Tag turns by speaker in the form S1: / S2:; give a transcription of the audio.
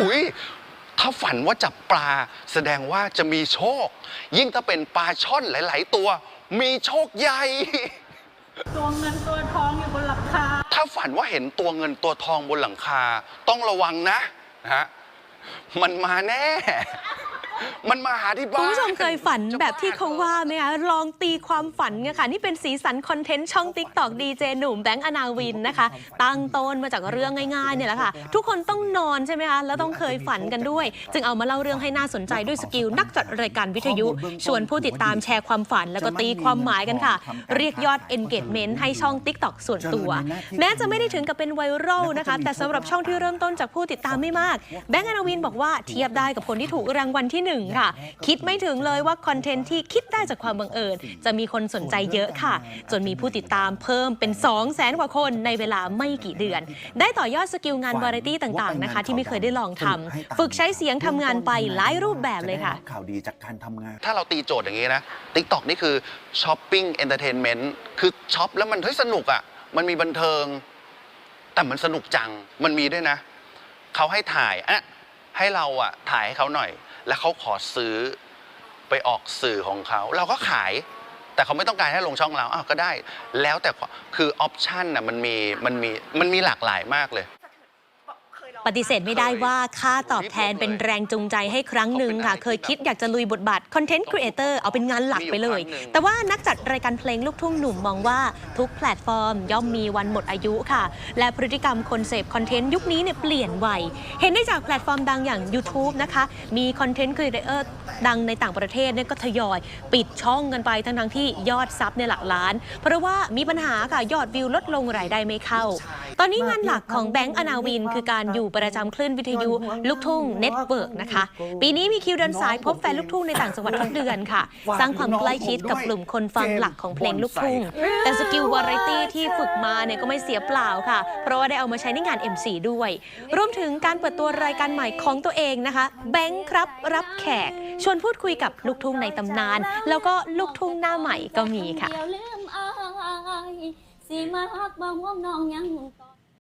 S1: อุ้ยถ้าฝันว่าจับปลาแสดงว่าจะมีโชค ยิ่งถ้าเป็นปลาช่อนหลาย ๆ ตัว มีโชคใหญ่
S2: ตัวเงินตัวทองอยู่บนหลังคา
S1: ถ้าฝันว่าเห็นตัวเงินตัวทองบนหลังคา ต้องระวังนะนะฮะมันมาแน่ มันมาหาที่บ้าน
S3: คุณผู้ชมเคยฝันแบบที่เขาว่าไหมคะลองตีความฝันกันค่ะ นี่เป็นสีสันคอนเทนต์ช่องติ๊กตอกดีเจหนุ่มแบงค์อนาวินนะคะ ตั้งต้นมาจากเรื่องง่ายๆเนี่ยแหละค่ะ ทุกคนต้องนอนใช่ไหมคะ แล้วต้องเคยฝันกันด้วย จึงเอามาเล่าเรื่องให้น่าสนใจด้วยสกิลนักจัดรายการวิทยุ ชวนผู้ติดตามแชร์ความฝัน แล้วก็ตีความหมายกันค่ะ เรียกยอด engagement ให้ช่อง TikTok ส่วนตัว แม้จะไม่ได้ถึงกับเป็นไวรัลนะคะ แต่สำหรับช่องที่เริ่มต้นจากผู้ติดตามไม่มาก แบงค์อนาวินบอกว่าเทียบได้กับคนที่ถูกรางวัลที่หนึ่งค่ะ คิดไม่ถึงเลยว่าคอนเทนต์ที่คิดได้จากความบังเอิญจะมีคนสนใจเยอะค่ะ จนมีผู้ติดตามเพิ่มเป็น 2 0 0แสนกว่าคนในเวลาไม่กี่เดือน ได้ต่อยอดสกิลงานวาไรตี้ต่างๆนะคะ ที่ไม่เคยได้ลองทำฝึกใช้เสียงทำงานไปหลายรูปแบบเลยค่ะ
S4: ข่าวดีจากการทำงาน
S1: ถ้าเราตีโจทย์อย่างนี้นะ t ิ k t o k นี่คือช้อปปิ้งเอนเตอร์เทนเมนต์คือช็อปแล้วมันเฮ้ยสนุกอะมันมีบันเทิง แต่มันสนุกจังมันมีด้วยนะเขาให้ถ่ายอะให้เราอะถ่ายให้เขาหน่อย แล้วเขาขอซื้อไปออกสื่อของเขาเราก็ขาย แต่เขาไม่ต้องการให้ลงช่องเราอ้าวก็ได้ แล้วแต่คือออปชันน่ะมันมีมันมีมันมีหลากหลายมากเลย
S3: ปฏิเสธไม่ได้ว่าค่าตอบแทนเป็นแรงจูงใจให้ครั้งหนึ่งค่ะ เคยคิดอยากจะลุยบทบาทคอนเทนต์ครีเอเตอร์เอาเป็นงานหลักไปเลย แต่ว่านักจัดรายการเพลงลูกทุ่งหนุ่มมองว่าทุกแพลตฟอร์ม ย่อมมีวันหมดอายุค่ะ และพฤติกรรมคนเสพคอนเทนต์ยุคนี้เนี่ยเปลี่ยนไวเห็นได้จากแพลตฟอร์มดังอย่าง YouTube นะคะ มีคอนเทนต์ครีเอเตอร์ดังในต่างประเทศเนี่ยก็ทยอย ปิดช่องกันไปทั้งๆที่ยอดซับเนี่ยหลักล้าน เพราะว่ามีปัญหาค่ะยอดวิวลดลงรายได้ไม่เข้า ตอนนี้งานหลักของแบงก์อนาวิน คือการอยู่ประจำคลื่นวิทยุลูกทุ่งเน็ตเวิร์กนะคะ ปีนี้มีคิวเดินสายพบแฟนลูกทุ่งในต่างจังหวัดทุกเดือนค่ะ สร้างความใกล้ชิดกับกลุ่มคนฟังหลักของเพลงลูกทุ่ง แต่สกิลวาไรตี้ที่ฝึกมาเนี่ยก็ไม่เสียเปล่าค่ะ เพราะว่าได้เอามาใช้ในงาน MC ด้วย รวมถึงการเปิดตัวรายการใหม่ของตัวเองนะคะแบงค์ครับรับแขก ชวนพูดคุยกับลูกทุ่งในตำนาน แล้วก็ลูกทุ่งหน้าใหม่ก็มีค่ะ
S5: เดี๋ยวลืมอายสิมาฮักบ่ห่วงน้องยังต่อ